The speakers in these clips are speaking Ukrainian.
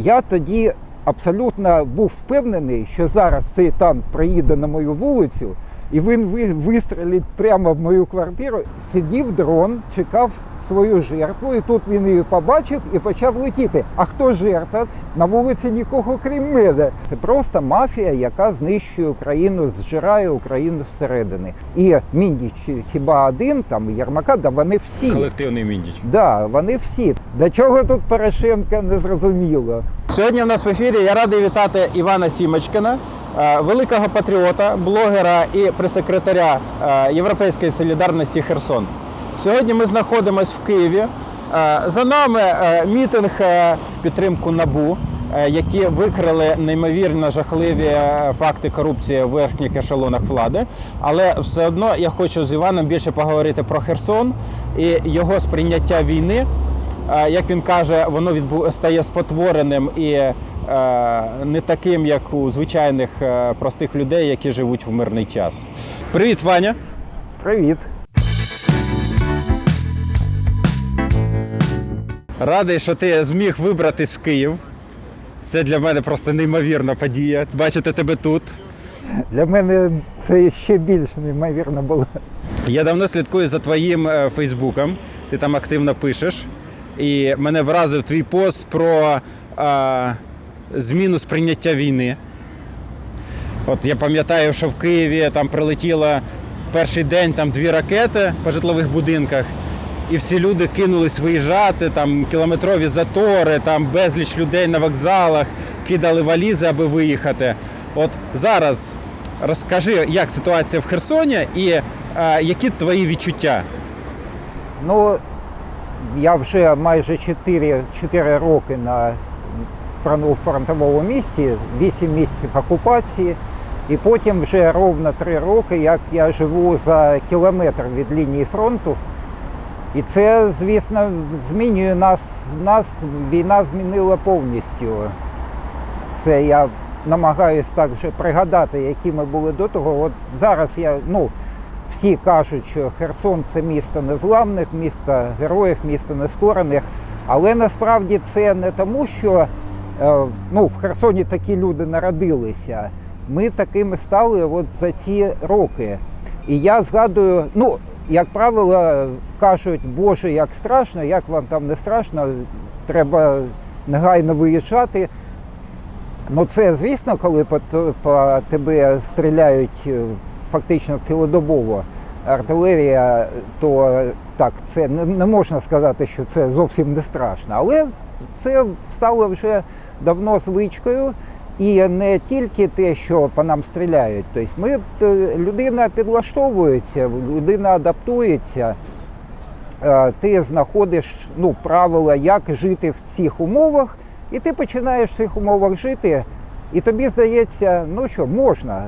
Я тоді абсолютно був впевнений, що зараз цей танк приїде на мою вулицю, і він ви- вистрелить прямо в мою квартиру. Сидів дрон, чекав свою жертву, і тут він її побачив і почав летіти. А хто жертва? На вулиці нікого крім мене. Це просто мафія, яка знищує Україну, зжирає Україну зсередини. І Міндіч хіба один, там Єрмака, да вони всі. Колективний міндіч. Да, вони всі. До чого тут Порошенка не зрозуміло. Сьогодні у нас в ефірі я радий вітати Івана Сімочкина, великого патріота, блогера і прес-секретаря е, Європейської солідарності Херсон. Сьогодні ми знаходимося в Києві. Е, За нами е, мітинг е, в підтримку НАБУ, е, які викрили неймовірно жахливі е, факти корупції в верхніх ешелонах влади. Але все одно я хочу з Іваном більше поговорити про Херсон і його сприйняття війни. Е, як він каже, воно стає спотвореним і е, не таким, як у звичайних е, простих людей, які живуть в мирний час. Привіт, Ваня. Привіт. Радий, що ти зміг вибратись в Київ. Це для мене просто неймовірна подія. Бачити тебе тут. Для мене це ще більш неймовірно було. Я давно слідкую за твоїм е, Фейсбуком. Ти там активно пишеш. І мене вразив твій пост про е, зміну сприйняття війни. От я пам'ятаю, що в Києві там прилетіло перший день там дві ракети по житлових будинках, і всі люди кинулись виїжджати, там кілометрові затори, там безліч людей на вокзалах, кидали валізи, аби виїхати. От зараз розкажи, як ситуація в Херсоні і е, які твої відчуття? Ну, я вже майже 4, 4 роки на у фронтовому місті, 8 місяців окупації. І потім вже ровно 3 роки, як я живу за кілометр від лінії фронту. І це, звісно, змінює нас. Нас війна змінила повністю. Це я намагаюся так вже пригадати, які ми були до того. От зараз я, ну, всі кажуть, що Херсон це місто незламних, місто героїв, місто нескорених. Але насправді це не тому, що ну, в Херсоні такі люди народилися. Ми такими стали от за ці роки. І я згадую, ну, як правило, кажуть, Боже, як страшно, як вам там не страшно, треба негайно виїжджати. Ну, це звісно, коли по, по тебе стріляють е, фактично цілодобово артилерія, то так, це не можна сказати, що це зовсім не страшно. Але це стало вже давно звичкою. І не тільки те, що по нам стріляють. Тобто ми, е, людина підлаштовується, людина адаптується. Е, ти знаходиш ну, правила, як жити в цих умовах, і ти починаєш в цих умовах жити, і тобі здається, ну що, можна,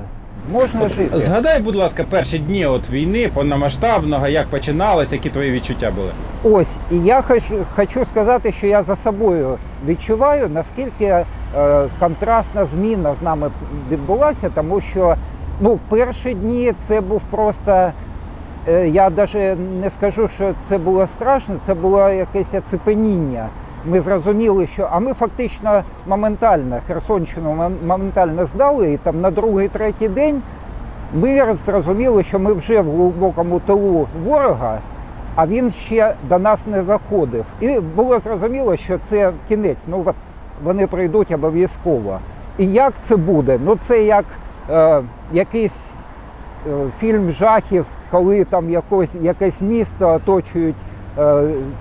можна жити. Згадай, будь ласка, перші дні от війни повномасштабного, як починалось, які твої відчуття були? Ось, і я хочу, хочу сказати, що я за собою відчуваю, наскільки е, контрастна зміна з нами відбулася, тому що ну, перші дні це був просто. е, Я навіть не скажу, що це було страшно, це було якесь оцепеніння. Ми зрозуміли, що а ми фактично моментально Херсонщину моментально здали, і там на другий, третій день ми зрозуміли, що ми вже в глибокому тилу ворога, а він ще до нас не заходив. І було зрозуміло, що це кінець. Ну, вони прийдуть обов'язково. І як це буде? Ну, це як е, якийсь е, фільм жахів, коли там якось, якесь місто оточують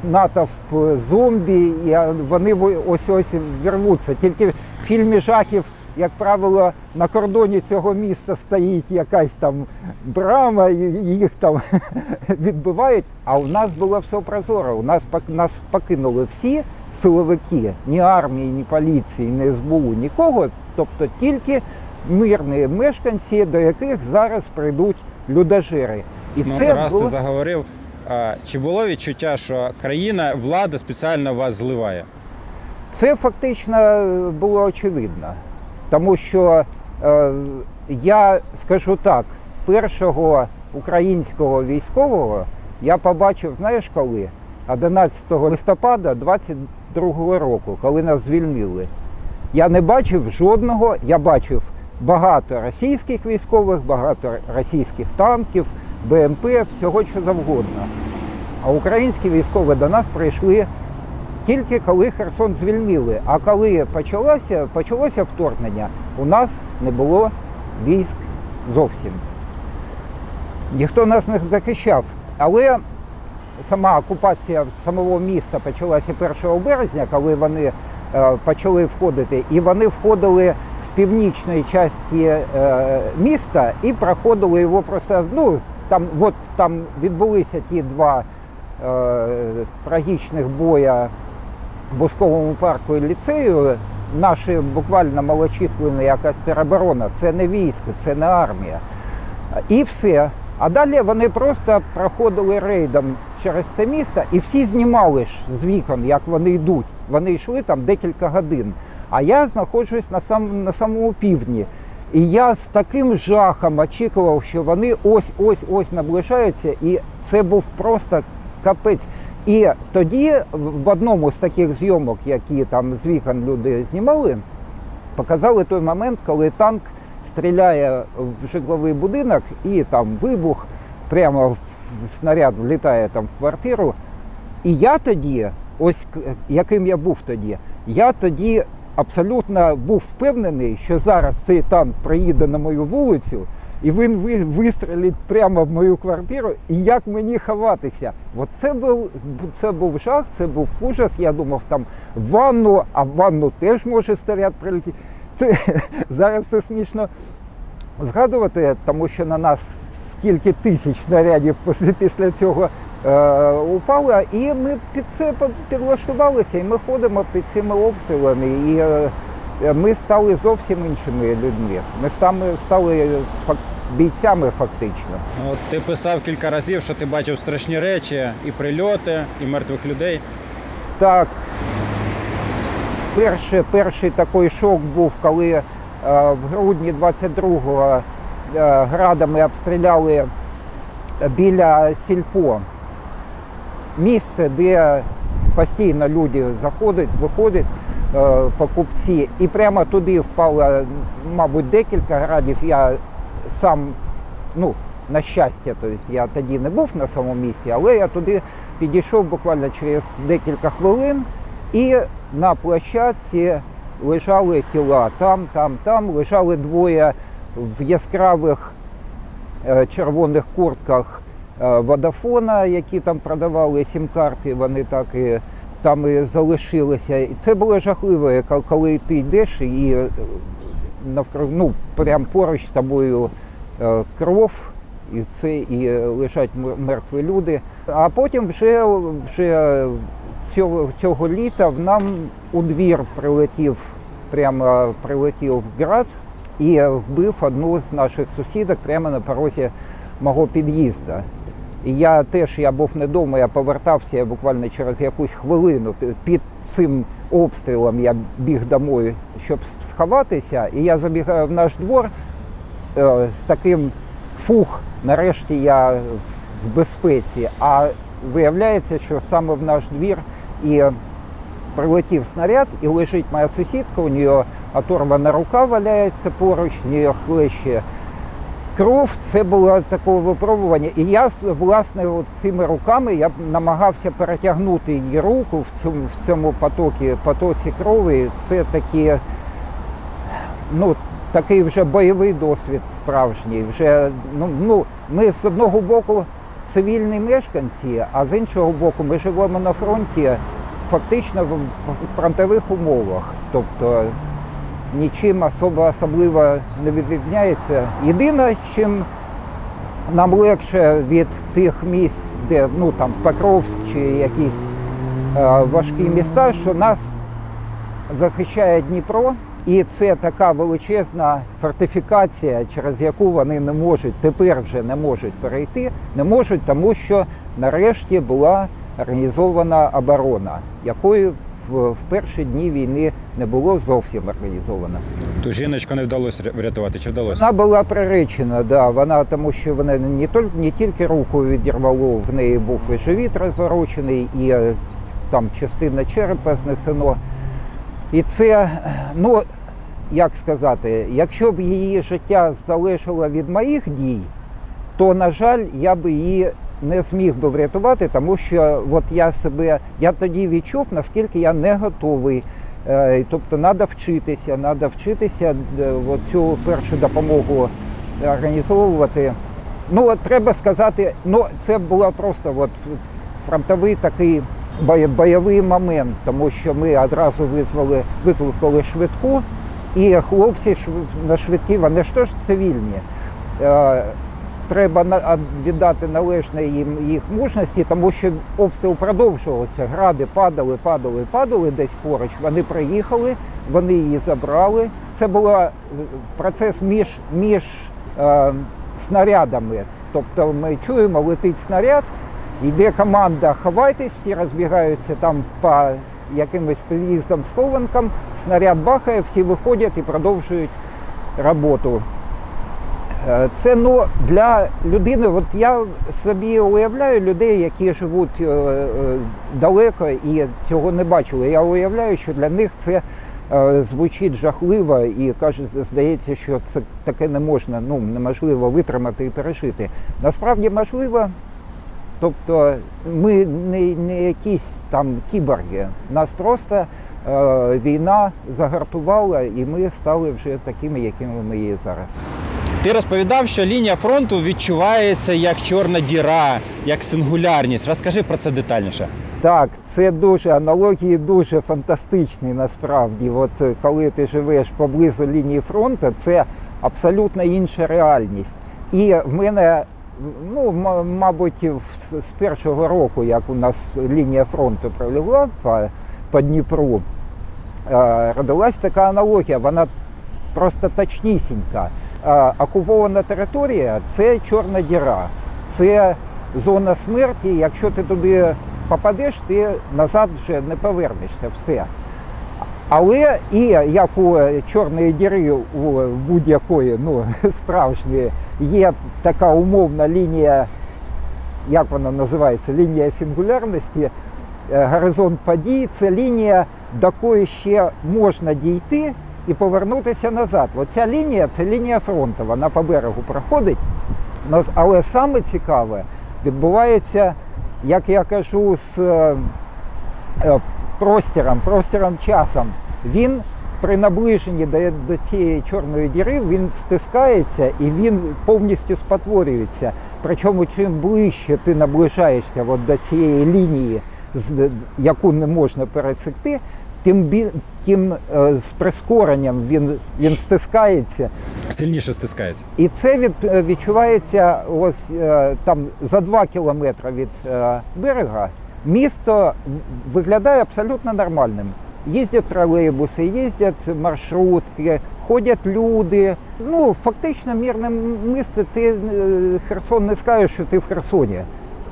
натовп зомбі, і вони ось ось вірвуться. Тільки в фільмі жахів, як правило, на кордоні цього міста стоїть якась там брама, і їх там відбивають. А у нас було все прозоро. У нас нас покинули всі силовики, ні армії, ні поліції, ні СБУ, нікого. Тобто тільки мирні мешканці, до яких зараз прийдуть людожери. І Ну, це раз було... ти заговорив. Чи було відчуття, що країна, влада спеціально вас зливає? Це фактично е, було очевидно, тому що е, я скажу так: першого українського військового я побачив, знаєш коли? 11 листопада 22 року, коли нас звільнили. Я не бачив жодного. Я бачив багато російських військових, багато російських танків, БМП, всього що завгодно. А українські військові до нас прийшли тільки коли Херсон звільнили. А коли почалося, почалося вторгнення, у нас не було військ зовсім. Ніхто нас не захищав. Але сама окупація самого міста почалася 1 березня, коли вони е, почали входити, і вони входили з північної частини е, міста і проходили його просто. Ну там, от там відбулися ті два е, трагічних боя в Бусковому парку і ліцею. Наші буквально малочисленна якась тероборона, це не військо, це не армія. І все. А далі вони просто проходили рейдом через це місто і всі знімали ж з вікон, як вони йдуть. Вони йшли там декілька годин. А я знаходжусь на, сам, на самому півдні. І я з таким жахом очікував, що вони ось ось ось наближаються, і це був просто капець. І тоді в одному з таких зйомок, які там з вікон люди знімали, показали той момент, коли танк стріляє в житловий будинок і там вибух, прямо в снаряд влітає там в квартиру. І я тоді, ось яким я був тоді, я тоді абсолютно був впевнений, що зараз цей танк приїде на мою вулицю. І він вистрілить прямо в мою квартиру, і як мені ховатися? От це був, це був жах, це був ужас. Я думав, там ванну, а в ванну теж може снаряд прилетіти. Це, зараз це смішно згадувати, тому що на нас скільки тисяч снарядів після цього е, упало, і ми під це підлаштувалися, і ми ходимо під цими обстрілами. І е, ми стали зовсім іншими людьми. Ми стали, стали фак- бійцями фактично. От ти писав кілька разів, що ти бачив страшні речі, і прильоти, і мертвих людей. Так, перший, перший такий шок був, коли е, в грудні 22-го е, градами обстріляли біля сільпо. Місце, де постійно люди заходять, виходять, е, покупці, і прямо туди впало, мабуть, декілька градів. Я сам, ну, на щастя, тобто я тоді не був на самому місці, але я туди підійшов буквально через декілька хвилин, і на площадці лежали тіла. Там, там, там лежали двоє в яскравих е, червоних куртках Водафона, які там продавали сім-карти, вони так і там і залишилися. І це було жахливо, ко- коли ти йдеш і е, навкруг, ну, прямо поруч з тобою е, кров, і це і лежать мертві люди. А потім вже, вже цього, цього літа в нам у двір прилетів, прямо прилетів град і вбив одну з наших сусідок прямо на порозі мого під'їзду. І я теж я був не вдома, я повертався я буквально через якусь хвилину під- цим обстрілом. Я біг домой, щоб сховатися, і я забігаю в наш двор е, з таким фух, нарешті я в безпеці. А виявляється, що саме в наш двір і прилетів снаряд, і лежить моя сусідка, у неї оторвана рука валяється поруч, з неї хлеще кров. Це було таке випробування. І я власне от цими руками я намагався перетягнути її руку в цьому, в цьому потокі, потоці крові. Це такі, ну, такий вже бойовий досвід справжній. Вже, ну, ну, ми з одного боку цивільні мешканці, а з іншого боку, ми живемо на фронті фактично в фронтових умовах. Тобто нічим особо особливо не відрізняється. Єдине, чим нам легше від тих місць, де ну там Покровськ чи якісь е, важкі міста, що нас захищає Дніпро, і це така величезна фортифікація, через яку вони не можуть тепер вже не можуть перейти, не можуть, тому що нарешті була організована оборона, якої в, в перші дні війни не було зовсім організовано. Ту жіночку не вдалося врятувати, чи вдалося? Вона була приречена, да, вона тому, що вона не тільки не тільки руку відірвало, в неї був і живіт розворочений, і е, там частина черепа знесено. І це, ну як сказати, якщо б її життя залежало від моїх дій, то, на жаль, я би її не зміг би врятувати, тому що от я себе, я тоді відчув, наскільки я не готовий. Е, Тобто треба вчитися, треба вчитися е, цю першу допомогу організовувати. Ну, от треба сказати, ну це було просто от фронтовий такий бой- бойовий момент, тому що ми одразу визвали, викликали швидку, і хлопці на швидкі, вони ж теж цивільні. Треба віддати належне їм їх мужності, тому що обстріл продовжувався. Гради падали, падали, падали десь поруч. Вони приїхали, вони її забрали. Це був е, процес між, між е, снарядами. Тобто ми чуємо, летить снаряд, йде команда ховайтесь, всі розбігаються там по якимось під'їздам, схованкам, снаряд бахає, всі виходять і продовжують роботу. Е, Це ну для людини. От я собі уявляю людей, які живуть е, е, далеко і цього не бачили. Я уявляю, що для них це звучить жахливо і каже, здається, що це таке не можна, ну неможливо витримати і пережити. Насправді можливо. Тобто ми не, не якісь там кіборги. Нас просто війна загартувала, і ми стали вже такими, якими ми є зараз. Ти розповідав, що лінія фронту відчувається як чорна діра, як сингулярність. Розкажи про це детальніше. Так, це дуже аналогії дуже фантастичні насправді. От е, коли ти живеш поблизу лінії фронту, це абсолютно інша реальність. І в мене, ну мабуть, з першого року, як у нас лінія фронту пролягла по, по Дніпру, е, родилась така аналогія. Вона просто точнісінька. Окупована територія це чорна діра, це зона смерті. Якщо ти туди попадеш, ти назад вже не повернешся. Все. Але і як у чорної діри у будь-якої ну, справжньої є така умовна лінія, як вона називається, лінія сингулярності, е, горизонт подій це лінія, до якої ще можна дійти і повернутися назад. Оця лінія це лінія фронту, вона по берегу проходить. Але саме цікаве відбувається, як я кажу, з е, е, простіром, простіром часом. Він при наближенні до, до цієї чорної діри він стискається і він повністю спотворюється. Причому чим ближче ти наближаєшся от до цієї лінії, яку не можна пересекти, тим, тим е, з прискоренням він, він стискається. Сильніше стискається. І це від, е, відчувається ось е, там за два кілометри від е, берега. Місто виглядає абсолютно нормальним. Їздять тролейбуси, їздять маршрутки, ходять люди. Ну, фактично, мирне місце. Ти Херсон не скажеш, що ти в Херсоні.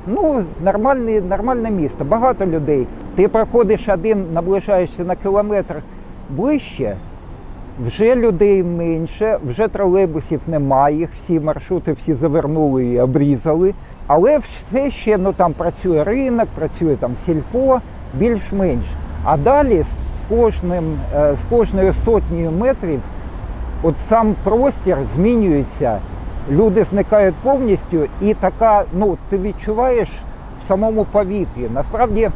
Ну, нормальне, нормальне місто, багато людей. Ти проходиш один, наближаєшся на кілометр ближче, вже людей менше, вже тролейбусів немає, всі маршрути всі завернули і обрізали. Але все ще ну, там працює ринок, працює там сільпо, більш-менш. А далі з кожним, е, з кожною сотнею метрів от сам простір змінюється, люди зникають повністю, і така, ну, ти відчуваєш в самому повітрі. Насправді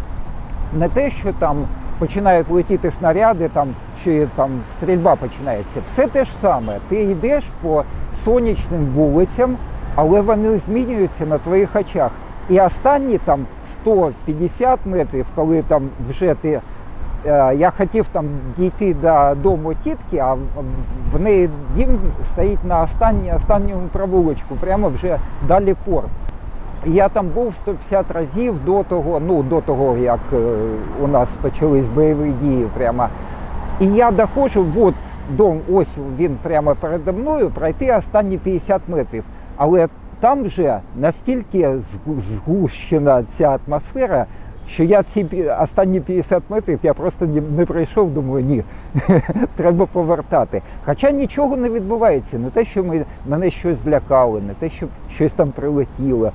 не те, що там починають летіти снаряди, там, чи там стрільба починається. Все те ж саме. Ти йдеш по сонячним вулицям, але вони змінюються на твоїх очах. І останні там 150 метрів, коли там вже ти. Е, Я хотів там дійти до дому тітки, а в- неї дім стоїть на останній, останньому провулочку, прямо вже далі порт. Я там був 150 разів до того, ну до того, як е, у нас почались бойові дії. Прямо. І я доходжу, от дом, ось він прямо передо мною, пройти останні 50 метрів. Але там вже настільки згущена ця атмосфера, що я ці останні 50 метрів я просто не, пройшов, думаю, ні, треба повертати. Хоча нічого не відбувається, не те, що ми, мене щось злякали, не те, що щось там прилетіло.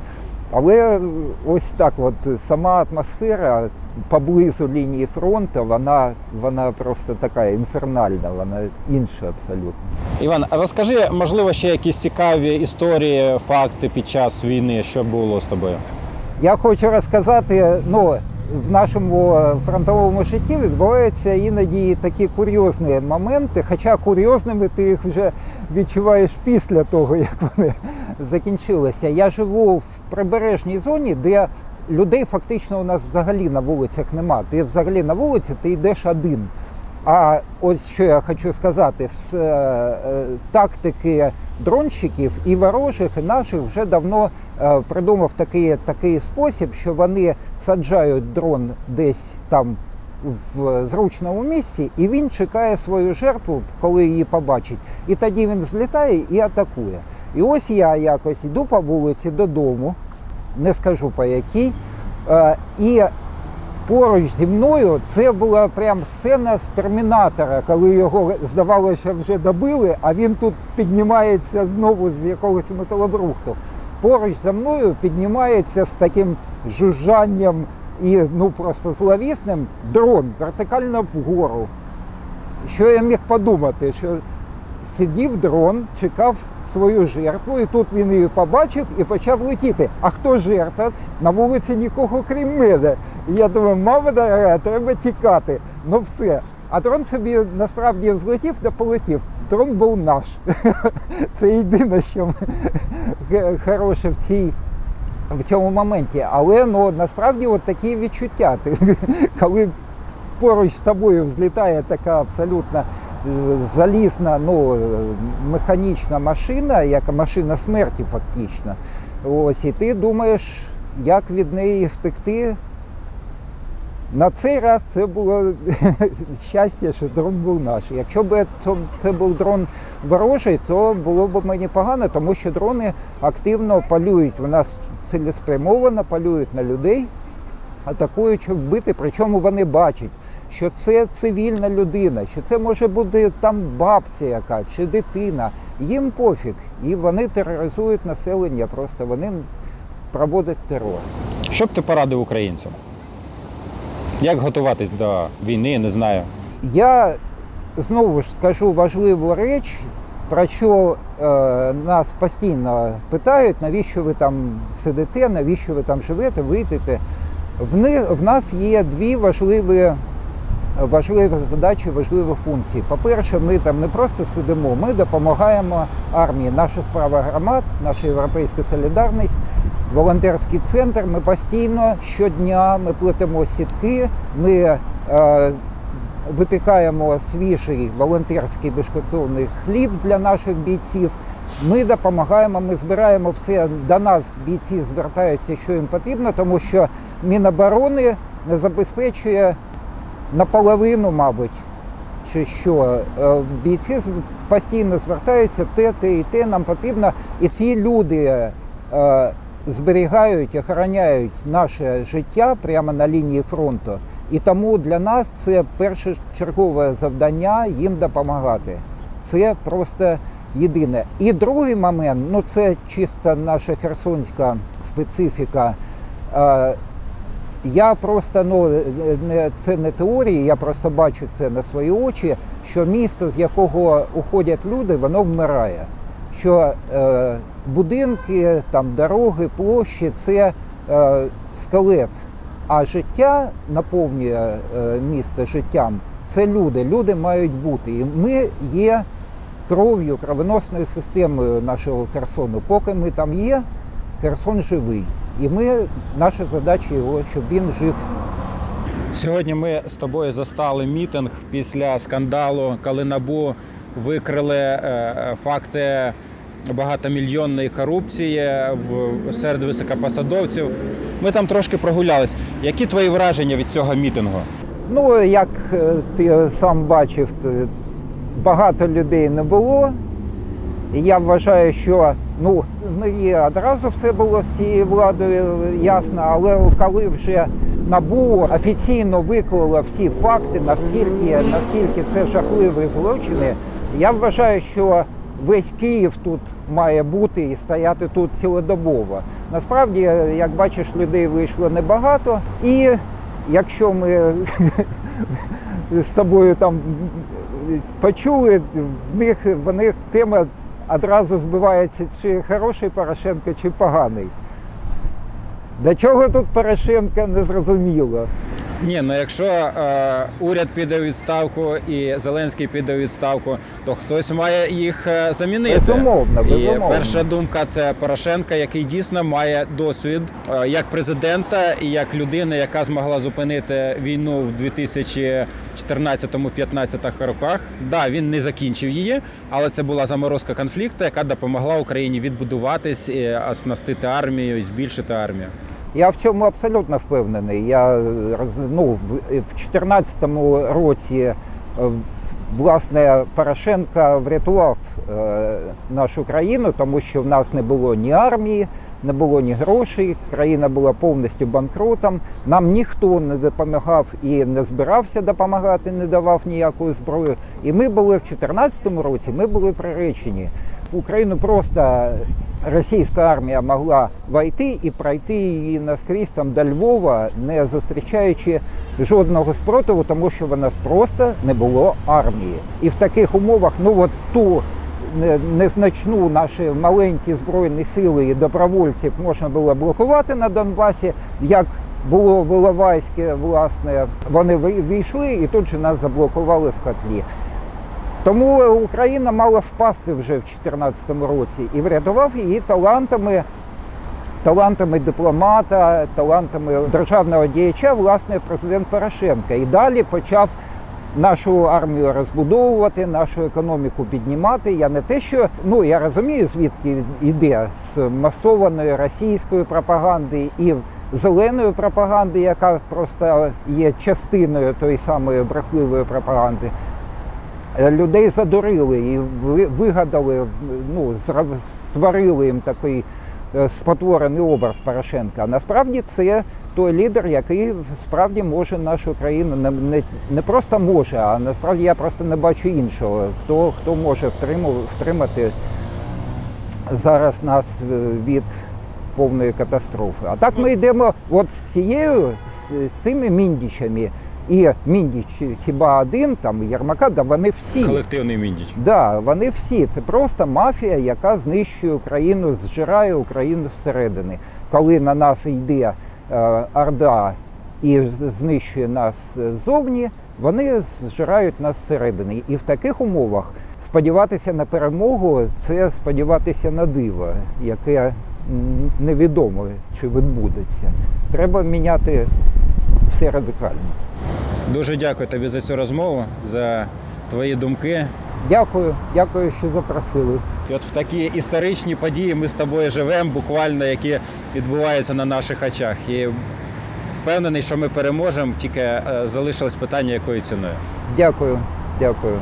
Але ось так, от сама атмосфера поблизу лінії фронту, вона, вона просто така інфернальна, вона інша абсолютно. Іван, розкажи, можливо, ще якісь цікаві історії, факти під час війни, що було з тобою? Я хочу розказати, ну, в нашому фронтовому житті відбуваються іноді такі курйозні моменти, хоча курйозними ти їх вже відчуваєш після того, як вони закінчилися. Я живу в прибережній зоні, де людей фактично у нас взагалі на вулицях нема. Ти взагалі на вулиці ти йдеш один. А ось що я хочу сказати, з е, е, тактики дронщиків і ворожих, і наших вже давно е, придумав такий, такий спосіб, що вони саджають дрон десь там в зручному місці, і він чекає свою жертву, коли її побачить. І тоді він злітає і атакує. І ось я якось йду по вулиці додому, не скажу по якій. е, І поруч зі мною це була прям сцена з термінатора, коли його здавалося вже добили, а він тут піднімається знову з якогось металобрухту. Поруч за мною піднімається з таким жужжанням і ну просто зловісним дрон вертикально вгору. Що я міг подумати? Що сидів дрон, чекав свою жертву, і тут він її побачив і почав летіти. А хто жертва? На вулиці нікого крім мене. І я думаю, мама дорога, треба тікати. Ну все. А дрон собі насправді злетів та полетів. Дрон був наш. Це єдине, що хороше в цій. В цьому моменті, але ну насправді от такі відчуття. Ти, коли поруч з тобою взлітає така абсолютно залізна, ну, механічна машина, як машина смерті фактично. Ось, і ти думаєш, як від неї втекти. На цей раз це було щастя, що дрон був наш. Якщо б це, був дрон ворожий, то було б мені погано, тому що дрони активно полюють. У нас цілеспрямовано полюють на людей, атакують, щоб вбити. Причому вони бачать, що це цивільна людина, що це може бути там бабця яка чи дитина. Їм пофіг. І вони тероризують населення, просто вони проводять терор. Що б ти порадив українцям? Як готуватись до війни, не знаю. Я знову ж скажу важливу реч, про що е, нас постійно питають, навіщо ви там сидите, навіщо ви там живете, вийдете. В, в нас є дві важливі, важливі задачі, важливі функції. По-перше, ми там не просто сидимо, ми допомагаємо армії. Наша справа громад, наша європейська солідарність, волонтерський центр. Ми постійно щодня ми плетемо сітки. Ми е, випікаємо свіжий волонтерський безкоштовний хліб для наших бійців. Ми допомагаємо, ми збираємо все. До нас бійці звертаються, що їм потрібно, тому що Міноборони не забезпечує наполовину, мабуть, чи що. Е, Бійці постійно звертаються, те, те і те нам потрібно. І ці люди е, зберігають, охороняють наше життя прямо на лінії фронту. І тому для нас це першочергове завдання їм допомагати. Це просто єдине. І другий момент, ну це чисто наша херсонська специфіка. Е, я просто ну не це не теорії, я просто бачу це на свої очі. Що місто, з якого уходять люди, воно вмирає. Що е, будинки, там дороги, площі це е, скелет. А життя наповнює е, місто життям. Це люди. Люди мають бути. І ми є кров'ю, кровоносною системою нашого Херсону. Поки ми там є, Херсон живий. І ми, наша задача його, щоб він жив Сьогодні ми з тобою застали мітинг після скандалу, коли набу викрили е, факти багатомільйонної корупції серед високопосадовців. Ми там трошки прогулялись. Які твої враження від цього мітингу? Ну, як е, ти сам бачив, багато людей не було. І я вважаю, що ну, не одразу все було з цією владою ясно, але коли вже НАБУ офіційно виклало всі факти, наскільки, наскільки це жахливі злочини, я вважаю, що весь Київ тут має бути і стояти тут цілодобово. Насправді, як бачиш, людей вийшло небагато. І якщо ми з тобою там почули, в них, в них тема одразу збивається, чи хороший Порошенко, чи поганий. До чого тут Порошенка не зрозуміло. Ні, ну якщо е, уряд піде у відставку і Зеленський піде у відставку, то хтось має їх е, замінити. Безумовно, І перша думка це Порошенка, який дійсно має досвід е, як президента і як людина, яка змогла зупинити війну в 2014-15 роках. Да, він не закінчив її, але це була заморозка конфлікту, яка допомогла Україні відбудуватись, і оснастити армію, і збільшити армію. Я в цьому абсолютно впевнений. Я е, ну, в 2014 році е, власне Порошенко врятував е, нашу країну, тому що в нас не було ні армії, не було ні грошей. Країна була повністю банкротом. Нам ніхто не допомагав і не збирався допомагати, не давав ніяку зброю. І ми були в 2014 році. Ми були приречені. В Україну просто російська армія могла войти і пройти її наскрізь там до Львова, не зустрічаючи жодного спротиву, тому що в нас просто не було армії. І в таких умовах, ну от ту незначну наші маленькі збройні сили і добровольців можна було блокувати на Донбасі, як було в Іловайське, власне, вони війшли і тут же нас заблокували в котлі. Тому Україна мала впасти вже в 2014 році і врятував її талантами, талантами дипломата, талантами державного діяча, власне, президент Порошенко. І далі почав нашу армію розбудовувати, нашу економіку піднімати. Я не те, що ну я розумію, звідки йде з масованої російської пропаганди і зеленої пропаганди, яка просто є частиною тої самої брехливої пропаганди. Людей задурили і ви- вигадали, ну, створили їм такий е, спотворений образ Порошенка. А насправді це той лідер, який справді може нашу країну не, не, не просто може, а насправді я просто не бачу іншого, хто, хто може втримати зараз нас е, від повної катастрофи. А так ми йдемо от з цією, з, з цими міндічами. І Міндіч хіба один, там Єрмака, да вони всі. Колективний міндіч. Да, вони всі. Це просто мафія, яка знищує Україну, зжирає Україну зсередини. Коли на нас йде е, Орда і знищує нас е, ззовні, вони зжирають нас зсередини. І в таких умовах сподіватися на перемогу це сподіватися на диво, яке невідомо чи відбудеться. Треба міняти все радикально. Дуже дякую тобі за цю розмову, за твої думки. Дякую, дякую, що запросили. І от в такі історичні події ми з тобою живемо, буквально, які відбуваються на наших очах. І впевнений, що ми переможемо, тільки е, залишилось питання, якою ціною. Дякую, дякую.